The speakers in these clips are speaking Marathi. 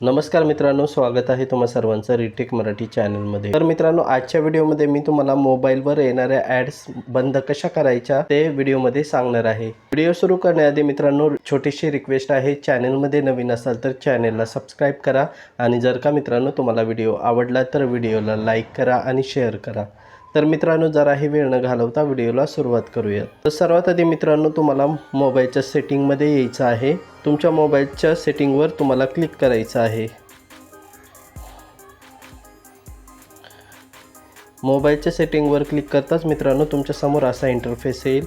नमस्कार मित्रांनो स्वागत आहे तुम्हा सर्वांचं रिटेक मराठी चॅनलमध्ये तर मित्रांनो आजच्या व्हिडिओमध्ये मी तुम्हाला मोबाईलवर येणाऱ्या ॲड्स बंद कशा करायच्या ते व्हिडिओमध्ये सांगणार आहे. व्हिडिओ सुरू करण्याआधी मित्रांनो छोटीशी रिक्वेस्ट आहे. चॅनलमध्ये नवीन असाल तर चॅनलला सबस्क्राईब करा आणि जर का मित्रांनो तुम्हाला व्हिडिओ आवडला तर व्हिडिओला लाईक करा आणि शेअर करा. तर मित्रांनो जराही वेळ न घालवता व्हिडिओला सुरुवात करूयात. तर सर्वात आधी मित्रांनो तुम्हाला मोबाईलच्या सेटिंगमध्ये यायचं आहे. तुमच्या मोबाईलच्या सेटिंगवर तुम्हाला क्लिक करायचं आहे. मोबाईलच्या सेटिंगवर क्लिक करताच मित्रांनो तुमच्यासमोर असा इंटरफेस येईल.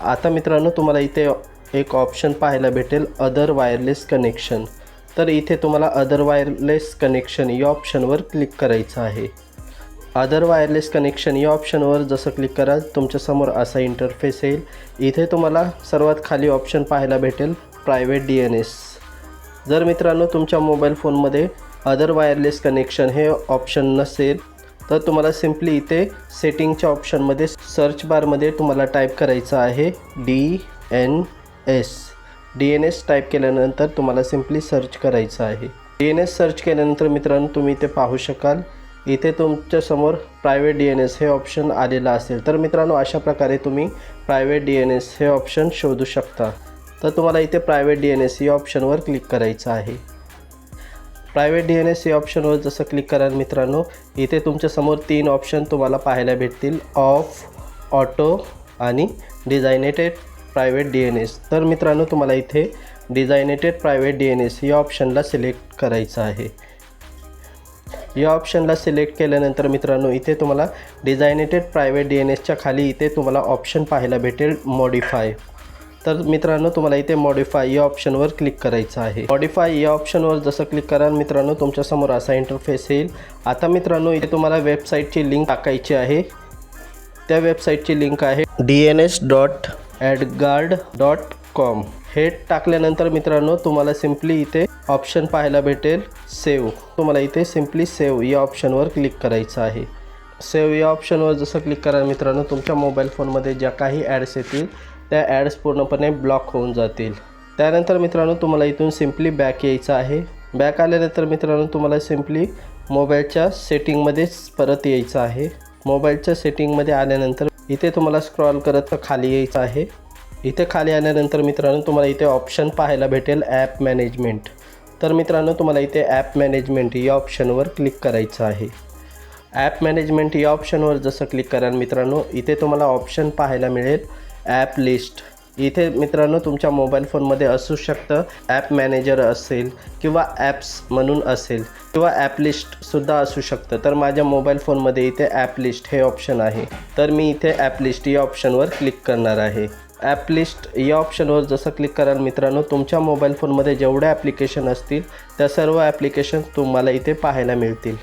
आता मित्रांनो तुम्हाला इथे एक ऑप्शन पाहायला भेटेल अदर वायरलेस कनेक्शन तर इथे तुम्हाला अदर वायरलेस कनेक्शन या ऑप्शनवर क्लिक करायचं आहे. अदर वायरलेस कनेक्शन या ऑप्शनवर जसं क्लिक कराल तुमच्यासमोर असा इंटरफेस येईल. इथे तुम्हाला सर्वात खाली ऑप्शन पाहायला भेटेल प्रायव्हेट डी एन एस जर मित्रांनो तुमच्या मोबाईल फोनमध्ये अदर वायरलेस कनेक्शन हे ऑप्शन नसेल तर तुम्हाला सिम्पली इथे सेटिंगच्या ऑप्शनमध्ये सर्च बारमध्ये तुम्हाला टाईप करायचं आहे D N S D N S type केल्यानंतर तुम्हाला सिम्पली सर्च करायचं आहे. डी एन एस सर्च केल्यानंतर मित्रांनो तुम्ही ते पाहू शकाल इथे तुमच्यासमोर प्रायव्हेट डी एन एस हे ऑप्शन आलेलं असेल. तर मित्रांनो अशा प्रकारे तुम्ही प्रायव्हेट डी एन एस हे ऑप्शन शोधू शकता. तर तुम्हाला इथे प्रायव्हेट डी एन एस या ऑप्शनवर क्लिक करायचं आहे. प्रायव्हेट डी एन एस या ऑप्शनवर जसं क्लिक कराल मित्रांनो इथे तुमच्यासमोर तीन ऑप्शन तुम्हाला पाहायला भेटतील. ऑफ ऑटो आणि designated private D N S तर मित्रांनो तुम्हाला इथे designated private D N S या ऑप्शनला सिलेक्ट करायचं आहे. या ऑप्शनला सिलेक्ट केल्यानंतर मित्रांनो इथे तुम्हाला डिझायनेटेड प्रायव्हेट डी एन एसच्या खाली इथे तुम्हाला ऑप्शन पाहायला भेटेल मॉडिफाय तर मित्रांनो तुम्हाला इथे मॉडिफाय या ऑप्शनवर क्लिक करायचं आहे. मॉडिफाय या ऑप्शनवर जसं क्लिक कराल मित्रांनो तुमच्यासमोर असा इंटरफेस येईल. आता मित्रांनो इथे तुम्हाला वेबसाईटची लिंक टाकायची आहे. त्या वेबसाईटची लिंक आहे D N S dot AdGuard dot com head टाकल्यानंतर मित्रांनो तुम्हाला सिम्पली इथे ऑप्शन पाहायला भेटेल सेव्ह तुम्हाला इथे सिम्पली सेव्ह या ऑप्शनवर क्लिक करायचं आहे. सेव्ह या ऑप्शनवर जसं क्लिक कराल मित्रांनो तुमच्या मोबाईल फोनमध्ये ज्या काही ॲड्स येतील त्या ॲड्स पूर्णपणे ब्लॉक होऊन जातील. त्यानंतर मित्रांनो तुम्हाला इथून सिम्पली बॅक यायचं आहे. बॅक आल्यानंतर मित्रांनो तुम्हाला सिम्पली मोबाईलच्या सेटिंगमध्येच परत यायचं आहे. मोबाईलच्या सेटिंगमध्ये आल्यानंतर इथे तुम्हाला स्क्रॉल करत खाली यायचं आहे. इथे खाली आल्यानंतर मित्रांनो तुम्हाला इथे ऑप्शन पाहायला भेटेल ॲप मॅनेजमेंट तर मित्रांनो तुम्हाला इथे ॲप मॅनेजमेंट या ऑप्शनवर क्लिक करायचं आहे. ॲप मॅनेजमेंट या ऑप्शनवर जसं क्लिक कराल मित्रांनो इथे तुम्हाला ऑप्शन पाहायला मिळेल ॲप लिस्ट इथे मित्रांनो तुमच्या मोबाईल फोनमध्ये असू शकतं ॲप मॅनेजर असेल किंवा ॲप्स म्हणून असेल किंवा ॲप लिस्टसुद्धा असू शकतं. तर माझ्या मोबाईल फोनमध्ये इथे ॲप लिस्ट हे ऑप्शन आहे. तर मी इथे ॲप लिस्ट या ऑप्शनवर क्लिक करणार आहे. ॲप लिस्ट या ऑप्शनवर जसं क्लिक कराल मित्रांनो तुमच्या मोबाईल फोनमध्ये जेवढ्या ॲप्लिकेशन असतील त्या सर्व ॲप्लिकेशन तुम्हाला इथे पाहायला मिळतील.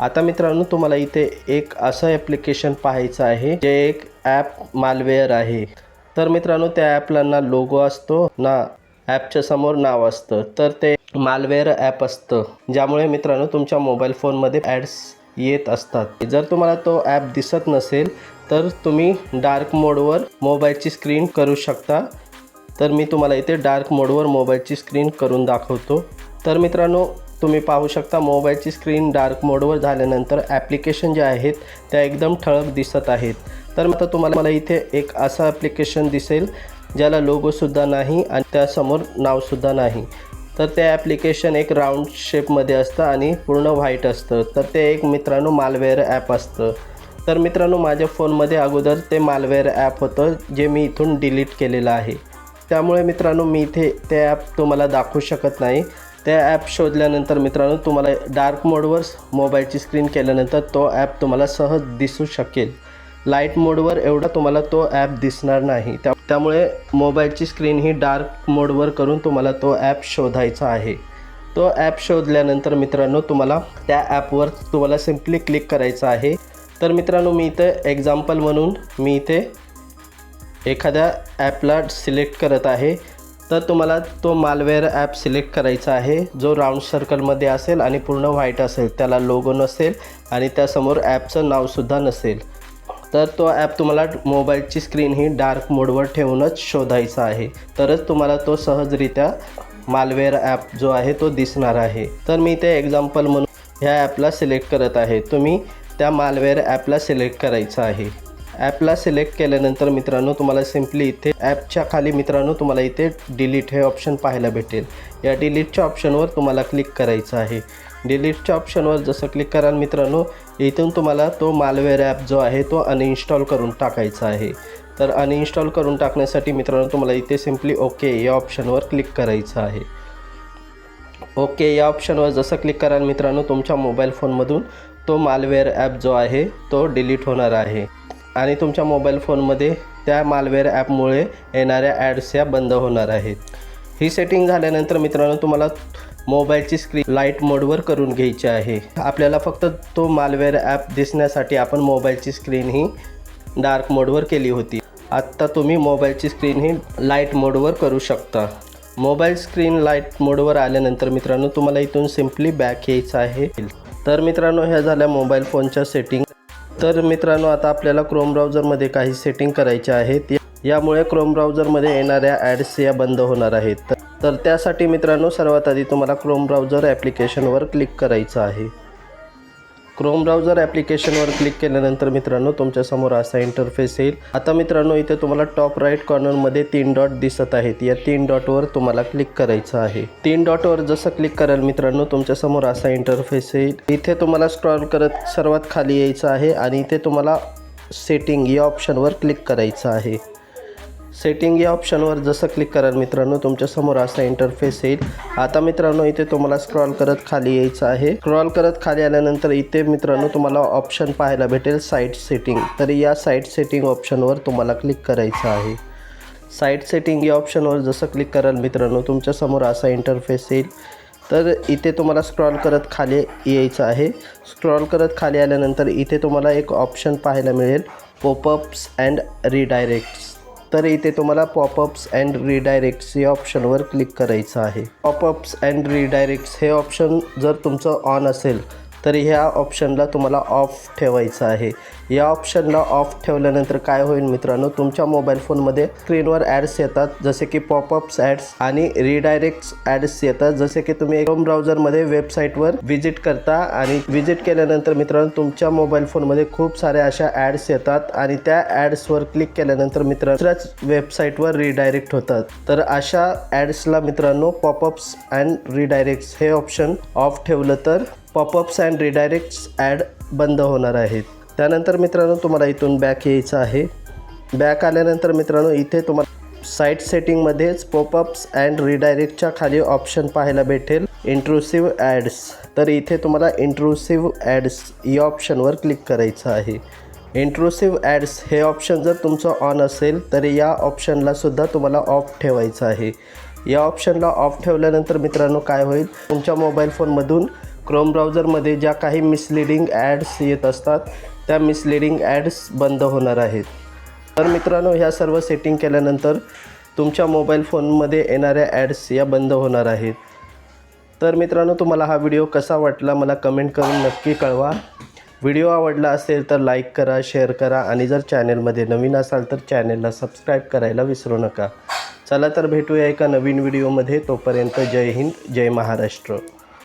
आता मित्रांनो तुम्हाला इथे एक असं ॲप्लिकेशन पाहायचं आहे जे एक ॲप मालवेअर आहे. तर मित्रांनो त्या ॲपला ना लोगो असतो ना ॲपच्या समोर नाव असतं. तर ते मालवेअर ॲप असतं. ज्यामुळे मित्रांनो तुमच्या मोबाईल फोनमध्ये ॲड्स येत असतात. जर तुम्हाला तो ॲप दिसत नसेल तर तुम्ही डार्क मोडवर मोबाईलची स्क्रीन करू शकता. तर मी तुम्हाला इथे डार्क मोडवर मोबाईलची स्क्रीन करून दाखवतो. तर मित्रांनो तुम्ही पाहू शकता मोबाईलची स्क्रीन डार्क मोडवर झाल्यानंतर ॲप्लिकेशन जे आहेत त्या एकदम ठळक दिसत आहेत. तर आता तुम्हाला मला इथे एक असं ॲप्लिकेशन दिसेल ज्याला लोगोसुद्धा नाही आणि त्यासमोर नावसुद्धा नाही. तर ते ॲप्लिकेशन एक राऊंड शेपमध्ये असतं आणि पूर्ण व्हाईट असतं. तर ते एक मित्रांनो मालवेअर ॲप असतं. तर मित्रांनो माझ्या फोनमध्ये अगोदर ते मालवेअर ॲप होतं जे मी इथून डिलीट केलेलं आहे. त्यामुळे मित्रांनो मी इथे ते ॲप तुम्हाला दाखवू शकत नाही. त्या ॲप शोधल्यानंतर मित्रांनो तुम्हाला डार्क मोडवर मोबाईलची स्क्रीन केल्यानंतर तो ॲप तुम्हाला सहज दिसू शकेल. लाइट मोडवर एवढा तुम्हाला तो ॲप दिसणार नाही. त्या त्यामुळे मोबाईलची स्क्रीन ही डार्क मोडवर करून तुम्हाला तो ॲप शोधायचा आहे. तो ॲप शोधल्यानंतर मित्रांनो तुम्हाला त्या ॲपवर तुम्हाला सिम्पली क्लिक करायचं आहे. तर मित्रांनो मी इथं एक्झाम्पल म्हणून मी इथे एखाद्या ॲपला सिलेक्ट करत आहे. तर तुम्हाला तो मालवेअर ॲप सिलेक्ट करायचा आहे जो राऊंड सर्कलमध्ये असेल आणि पूर्ण व्हाईट असेल त्याला लोगो नसेल आणि त्यासमोर ॲपचं नावसुद्धा नसेल. तर तो ॲप तुम्हाला मोबाईलची स्क्रीन ही डार्क मोडवर ठेवूनच शोधायचा आहे. तरच तुम्हाला तो सहजरित्या मालवेअर ॲप जो आहे तो दिसणार आहे. तर मी ते एक्झाम्पल म्हणून ह्या ॲपला सिलेक्ट करत आहे. तुम्ही त्या मालवेअर ॲपला सिलेक्ट करायचं आहे. ॲपला सिलेक्ट केल्यानंतर मित्रांनो तुम्हाला सिम्पली इथे ॲपच्या खाली मित्रांनो तुम्हाला इथे डिलीट हे ऑप्शन पाहायला भेटेल. या डिलीटच्या ऑप्शनवर तुम्हाला क्लिक करायचं आहे. डिलीटच्या ऑप्शनवर जसं क्लिक कराल मित्रांनो इथून तुम्हाला तो मालवेअर ॲप जो आहे तो अनइन्स्टॉल करून टाकायचा आहे. तर अनइन्स्टॉल करून टाकण्यासाठी मित्रांनो तुम्हाला इथे सिम्पली ओके या ऑप्शनवर क्लिक करायचं आहे. ओके या ऑप्शनवर जसं क्लिक कराल मित्रांनो तुमच्या मोबाईल फोनमधून तो मालवेअर ॲप जो आहे तो डिलीट होणार आहे. आणि तुमच्या मोबाईल फोनमध्ये त्या मालवेअर ॲपमुळे येणाऱ्या ॲड्स या बंद होणार आहेत. ही सेटिंग झाल्यानंतर मित्रांनो तुम्हाला मोबाईलची स्क्रीन लाइट मोडवर करून घ्यायची आहे. आपल्याला फक्त तो मालवेअर ॲप दिसण्यासाठी आपण मोबाईलची स्क्रीन ही डार्क मोडवर केली होती. आत्ता तुम्ही मोबाईलची स्क्रीन ही लाइट मोडवर करू शकता. मोबाईल स्क्रीन लाइट मोडवर आल्यानंतर मित्रांनो तुम्हाला इथून सिम्पली बॅक यायचं आहे. तर मित्रांनो ह्या झाल्या मोबाईल फोनच्या सेटिंग तर मित्रांनो आता आपल्याला क्रोम ब्राउझरमध्ये काही सेटिंग करायच्या आहेत. यामुळे क्रोम ब्राउझरमध्ये येणाऱ्या ॲड्स या बंद होणार आहेत. तर- त्यासाठी मित्रांनो सर्वात आधी तुम्हाला क्रोम ब्राउझर ॲप्लिकेशनवर क्लिक करायचं आहे. क्रोम ब्राउझर ॲप्लिकेशनवर क्लिक केल्यानंतर मित्रांनो तुमच्यासमोर असा इंटरफेस येईल. आता मित्रांनो इथे तुम्हाला टॉप राईट कॉर्नरमध्ये तीन डॉट दिसत आहेत. या तीन डॉटवर तुम्हाला क्लिक करायचं आहे. तीन डॉटवर जसं क्लिक कराल मित्रांनो तुमच्यासमोर असा इंटरफेस येईल. इथे तुम्हाला स्क्रॉल करत सर्वात खाली यायचं आहे आणि इथे तुम्हाला सेटिंग या ऑप्शनवर क्लिक करायचं आहे. सेटिंग या ऑप्शनवर जसं क्लिक कराल मित्रांनो तुमच्यासमोर असा इंटरफेस येईल. आता मित्रांनो इथे तुम्हाला स्क्रॉल करत खाली यायचं आहे. स्क्रॉल करत खाली आल्यानंतर इथे मित्रांनो तुम्हाला ऑप्शन पाहायला भेटेल साईट सेटिंग तर या साईट सेटिंग ऑप्शनवर तुम्हाला क्लिक करायचं आहे. साईट सेटिंग या ऑप्शनवर जसं क्लिक कराल मित्रांनो तुमच्यासमोर असा इंटरफेस येईल. तर इथे तुम्हाला स्क्रॉल करत खाली यायचं आहे. स्क्रॉल करत खाली आल्यानंतर इथे तुम्हाला एक ऑप्शन पाहायला मिळेल. पोपअप्स अँड रिडायरेक्ट्स तर इथे तुम्हाला पॉपअप्स अँड रिडायरेक्ट्स या ऑप्शनवर क्लिक करायचं आहे. पॉपअप्स अँड रिडायरेक्ट्स हे ऑप्शन जर तुमचं ऑन असेल तर ह्या ऑप्शनला तुम्हाला ऑफ ठेवायचं आहे. या ऑप्शनला ऑफ ठेवल्यानंतर काय होईल मित्रांनो तुमच्या मोबाईल फोनमध्ये स्क्रीनवर ॲड्स येतात जसे की पॉपअप्स ॲड्स आणि रिडायरेक्ट ॲड्स येतात जसे की तुम्ही क्रोम ब्राउझरमध्ये वेबसाईटवर व्हिजिट करता आणि व्हिजिट केल्यानंतर मित्रांनो तुमच्या मोबाईल फोनमध्ये खूप साऱ्या अशा ॲड्स येतात आणि त्या ॲड्सवर क्लिक केल्यानंतर मित्रांनो दुसऱ्याच वेबसाईटवर रिडायरेक्ट होतात. तर अशा ॲड्सला मित्रांनो पॉपअप्स अँड रिडायरेक्ट्स हे ऑप्शन ऑफ ठेवलं तर पॉपअप्स अँड रिडायरेक्ट्स ॲड बंद होणार आहेत. त्यानंतर मित्रांनो तुम्हाला इथून बॅक यायचं आहे. बॅक आल्यानंतर मित्रांनो इथे तुम्हाला साईट सेटिंगमध्येच पॉपअप्स अँड रिडायरेक्टच्या खाली ऑप्शन पाहायला भेटेल. इंट्रुसिव्ह ॲड्स तर इथे तुम्हाला इंट्रुसिव्ह ॲड्स या ऑप्शनवर क्लिक करायचं आहे. इंट्रुसिव्ह ॲड्स हे ऑप्शन जर तुमचं ऑन असेल तर या ऑप्शनला सुद्धा तुम्हाला ऑफ ठेवायचं आहे. या ऑप्शनला ऑफ ठेवल्यानंतर मित्रांनो काय होईल? तुमच्या मोबाईल फोनमधून क्रोम ब्राउझरमध्ये ज्या काही मिसलिडिंग ॲड्स येत असतात त्या मिसलिडिंग ॲड्स बंद होणार आहेत. तर मित्रांनो ह्या सर्व सेटिंग केल्यानंतर तुमच्या मोबाईल फोनमध्ये येणाऱ्या ॲड्स या बंद होणार आहेत. तर मित्रांनो तुम्हाला हा व्हिडिओ कसा वाटला मला कमेंट करून नक्की कळवा. व्हिडिओ आवडला असेल तर लाईक करा शेअर करा आणि जर चॅनेलमध्ये नवीन असाल तर चॅनेलला सबस्क्राईब करायला विसरू नका. चला तर भेटूया एका नवीन व्हिडिओमध्ये तोपर्यंत जय हिंद जय महाराष्ट्र.